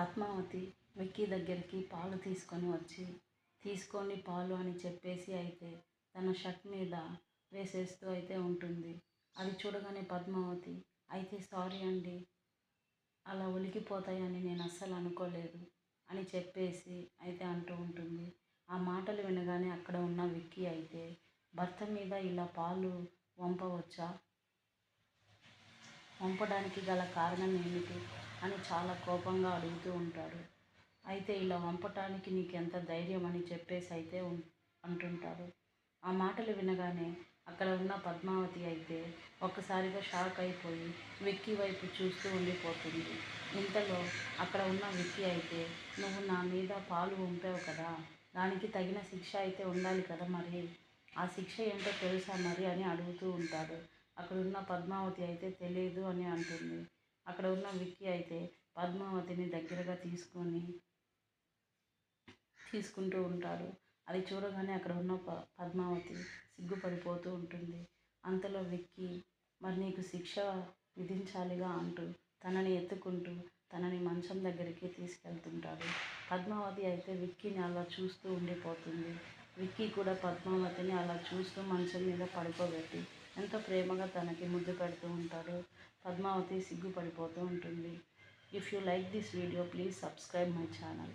పద్మావతి విక్కీ దగ్గరికి పాలు తీసుకొని వచ్చి తీసుకోండి పాలు అని చెప్పేసి అయితే తన షర్ట్ మీద వేసేస్తూ అయితే ఉంటుంది. అది చూడగానే పద్మావతి అయితే సారీ అండి అలా ఒలికిపోతాయని నేను అస్సలు అనుకోలేదు అని చెప్పేసి అయితే అంటూ ఉంటుంది. ఆ మాటలు వినగానే అక్కడ ఉన్న విక్కీ అయితే భర్త మీద ఇలా పాలు వంపవచ్చా? వంపడానికి గల కారణం ఏమిటి? అని చాలా కోపంగా అడుగుతూ ఉంటాడు. అయితే ఇలా వంపటానికి నీకు ఎంత ధైర్యం అని చెప్పేసి అయితే అంటుంటారు ఆ మాటలు వినగానే అక్కడ ఉన్న పద్మావతి అయితే ఒక్కసారిగా షాక్ అయిపోయి విక్కీ వైపు చూస్తూ ఉండిపోతుంది. ఇంతలో అక్కడ ఉన్న విక్కీ అయితే నువ్వు నా మీద పాలు ఉంపావు కదా దానికి తగిన శిక్ష అయితే ఉండాలి కదా మరి? ఆ శిక్ష ఏంటో తెలుసా మరి? అని అడుగుతూ ఉంటాడు. అక్కడ ఉన్న పద్మావతి అయితే తెలియదు అని అంటుంది. అక్కడ ఉన్న విక్కీ అయితే పద్మావతిని దగ్గరగా తీసుకొని తీసుకుంటూ ఉంటాడు. అది చూడగానే అక్కడ ఉన్న ప పద్మావతి సిగ్గుపడిపోతూ ఉంటుంది. అంతలో విక్కీ మరి నీకు శిక్ష విధించాలిగా అంటూ తనని ఎత్తుకుంటూ తనని మంచం దగ్గరికి తీసుకెళ్తుంటాడు. పద్మావతి అయితే విక్కీని అలా చూస్తూ ఉండిపోతుంది. విక్కీ కూడా పద్మావతిని అలా చూస్తూ మంచం మీద పడుకోబెట్టి ఎంతో ప్రేమగా తనకి ముద్దు పెడుతూ ఉంటాడు. పద్మావతి సిగ్గుపడిపోతూ ఉంటుంది. If you like this video please subscribe my channel